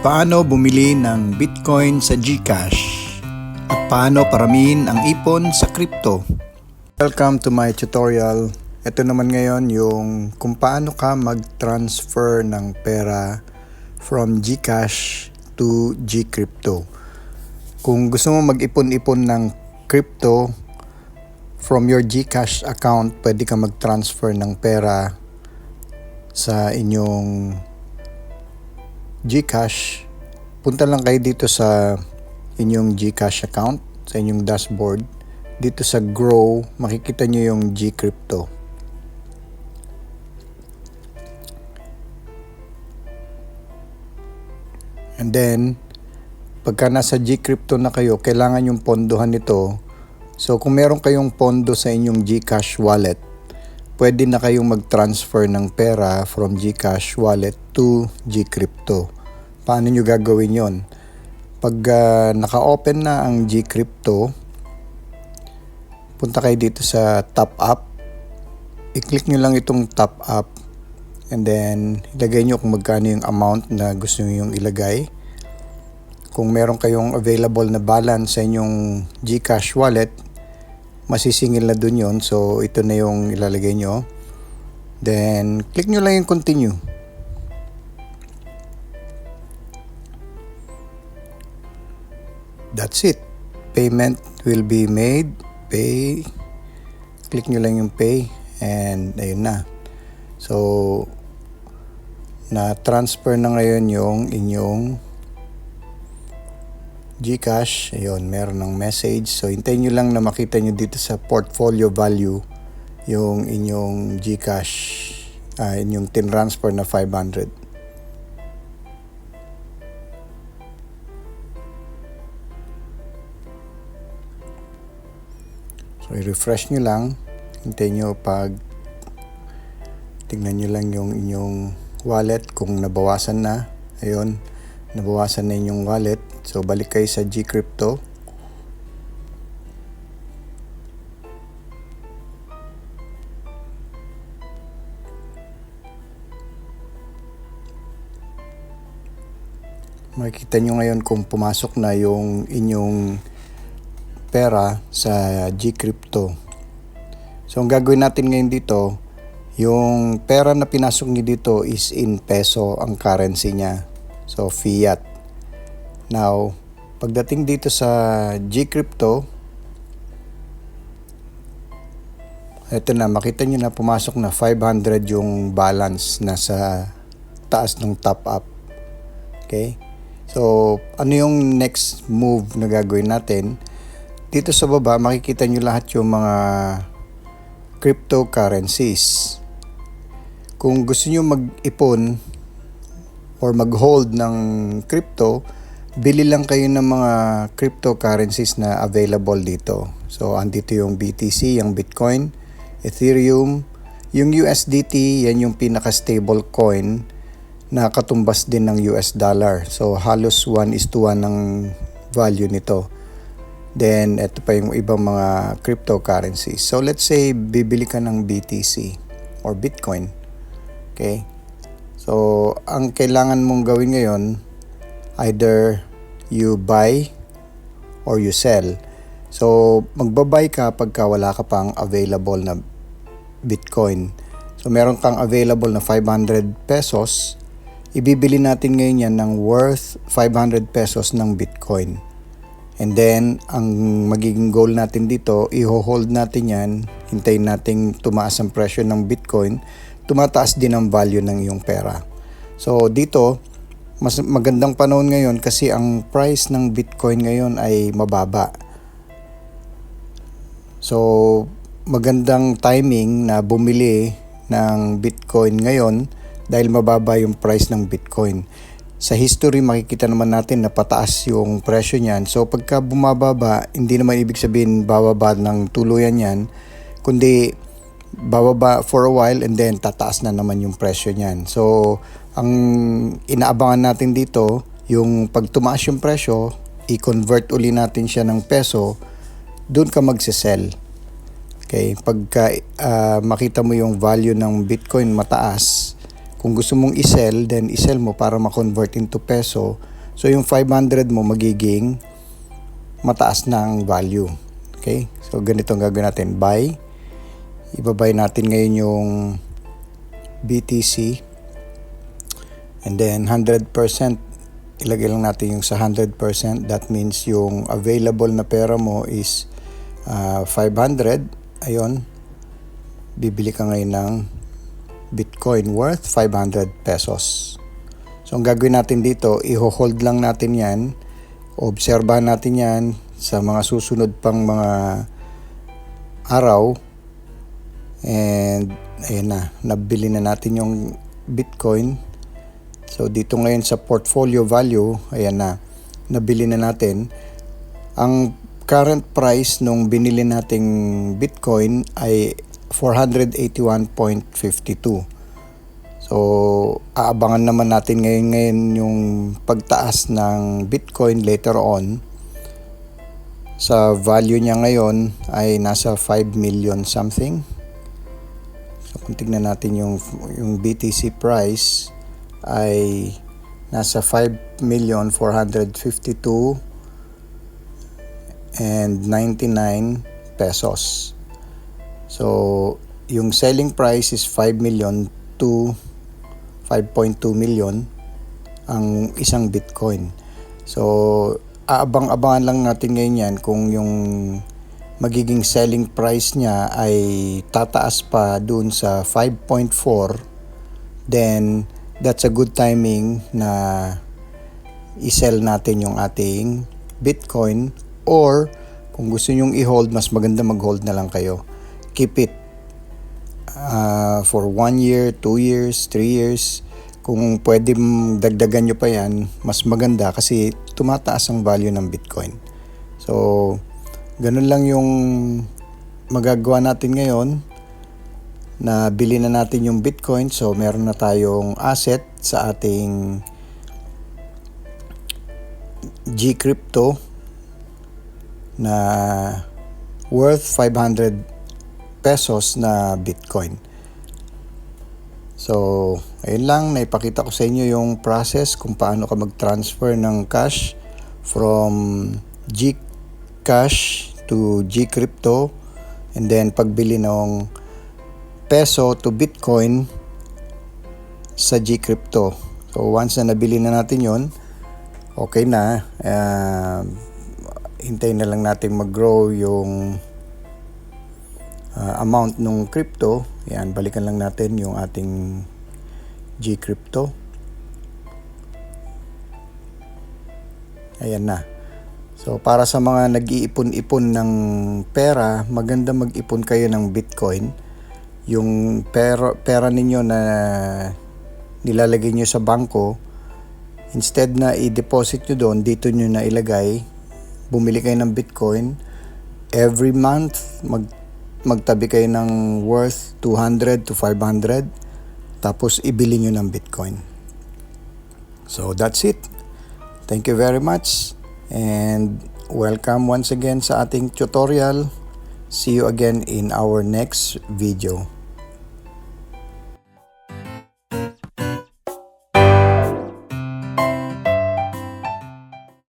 Paano bumili ng Bitcoin sa GCash? At paano paramin ang ipon sa crypto? Welcome to my tutorial. Ito naman ngayon yung kung paano ka mag-transfer ng pera from GCash to GCrypto. Kung gusto mo mag-ipon-ipon ng crypto from your GCash account, pwede ka mag-transfer ng pera sa inyong GCash, punta lang kayo dito sa inyong GCash account, sa inyong dashboard. Dito sa Grow, makikita nyo yung GCrypto. And then, pagka nasa GCrypto na kayo, kailangan yung pondohan nito. So, kung meron kayong pondo sa inyong GCash wallet, pwede na kayong mag-transfer ng pera from GCash wallet to GCrypto. Paano nyo gagawin yon? Pag uh, naka-open na ang GCrypto, punta kayo dito sa top up. I-click nyo lang itong top up and then ilagay nyo kung magkano yung amount na gusto nyo yung ilagay. Kung meron kayong available na balance sa inyong GCash wallet, masisingil na dun yon So, ito na yung ilalagay nyo. Then, click nyo lang yung continue. That's it. Payment will be made. Pay. Click nyo lang yung pay. And, ayun na. So, na-transfer na ngayon yung inyong Gcash, ayun, meron ng message. So, hintayin nyo lang na makita nyo dito sa portfolio value yung inyong Gcash, uh, inyong tin-transfer na 500. So, i-refresh nyo lang. Hintayin nyo pag tingnan nyo lang yung inyong wallet kung nabawasan na. Ayun, nabawasan na inyong wallet. So, balik kayo sa GCrypto. Makikita nyo ngayon kung pumasok na yung inyong pera sa GCrypto. So, ang gagawin natin ngayon dito, yung pera na pinasok nyo dito is in peso ang currency niya. So, fiat. Now, pagdating dito sa GCrypto, ito na, makita nyo na pumasok na 500 yung balance na sa taas ng top up. Okay? So, ano yung next move na gagawin natin? Dito sa baba, makikita nyo lahat yung mga cryptocurrencies. Kung gusto nyo mag-ipon or mag-hold ng crypto, bili lang kayo ng mga cryptocurrencies na available dito. So, andito yung BTC, yung Bitcoin, Ethereum, yung USDT, yan yung pinaka-stable coin na katumbas din ng US dollar. So, halos 1 is to 1 ang value nito. Then, ito pa yung ibang mga cryptocurrencies. So, let's say, bibili ka ng BTC or Bitcoin. Okay? So, ang kailangan mong gawin ngayon, either you buy or you sell. So, magbabay ka pagka wala ka pang available na Bitcoin. So, meron kang available na 500 pesos, ibibili natin ngayon yan ng worth 500 pesos ng Bitcoin. And then, ang magiging goal natin dito, i-hold natin yan, hintayin natin tumaas ang presyo ng Bitcoin, tumataas din ang value ng iyong pera. So, dito, mas magandang panahon ngayon kasi ang price ng Bitcoin ngayon ay mababa. So, magandang timing na bumili ng Bitcoin ngayon dahil mababa yung price ng Bitcoin. Sa history makikita naman natin na pataas yung presyo niyan. So pagka bumababa, hindi naman ibig sabihin bababa ng tuluyan yan, kundi bababa for a while and then tataas na naman yung presyo niyan. So ang inaabangan natin dito, yung pag tumaas yung presyo, i-convert uli natin siya ng peso, doon ka magse-sell. Okay, pagka uh, makita mo yung value ng Bitcoin mataas, Kung gusto mong i-sell, then i-sell mo para ma-convert into peso. So yung 500 mo magiging mataas na value. Okay? So ganito ang gagawin natin. Buy. Ibabay natin ngayon yung BTC. And then 100% ilagay lang natin yung sa 100%. That means yung available na pera mo is ah, 500. Ayun. Bibili ka ngayon ng Bitcoin worth 500 pesos. So ang gagawin natin dito, i-hold lang natin yan. Obserbahan natin yan sa mga susunod pang mga araw. And ayun na, nabili na natin yung Bitcoin. So dito ngayon sa portfolio value, ayan na, nabili na natin. Ang current price nung binili nating Bitcoin ay 481.52. So, aabangan naman natin ngayon ngayon yung pagtaas ng Bitcoin later on. Sa value niya ngayon ay nasa 5 million something. So, kung tignan natin yung, yung BTC price ay nasa 5 million 452 and 99 pesos. So, yung selling price is 5 million to 5.2 million ang isang Bitcoin. So, aabang-abangan lang natin ngayon yan kung yung magiging selling price niya ay tataas pa dun sa 5.4 then that's a good timing na i-sell natin yung ating Bitcoin or kung gusto nyong i-hold, mas maganda mag-hold na lang kayo. Keep it uh, for 1 year, 2 years, 3 years. Kung pwede dagdagan nyo pa yan, mas maganda kasi tumataas ang value ng Bitcoin. So, ganun lang yung magagawa natin ngayon na bili na natin yung Bitcoin. So, meron na tayong asset sa ating G-Crypto na worth 500 pesos na Bitcoin. So, ayun lang, naipakita ko sa inyo yung process kung paano ka mag-transfer ng cash from Gcash to Gcrypto and then pagbili ng peso to Bitcoin sa Gcrypto. So, once na nabili na natin yon okay na. Uh, hintayin na lang natin mag-grow yung uh, amount ng crypto. Yan, balikan lang natin yung ating G-Crypto. Ayan na. So, para sa mga nag-iipon-ipon ng pera, maganda mag-ipon kayo ng Bitcoin. Yung pera, pera ninyo na nilalagay nyo sa bangko, instead na i-deposit nyo doon, dito nyo na ilagay, bumili kayo ng Bitcoin, every month, mag magtabi kayo ng worth 200 to 500 tapos ibili nyo ng Bitcoin. So that's it. Thank you very much and welcome once again sa ating tutorial. See you again in our next video.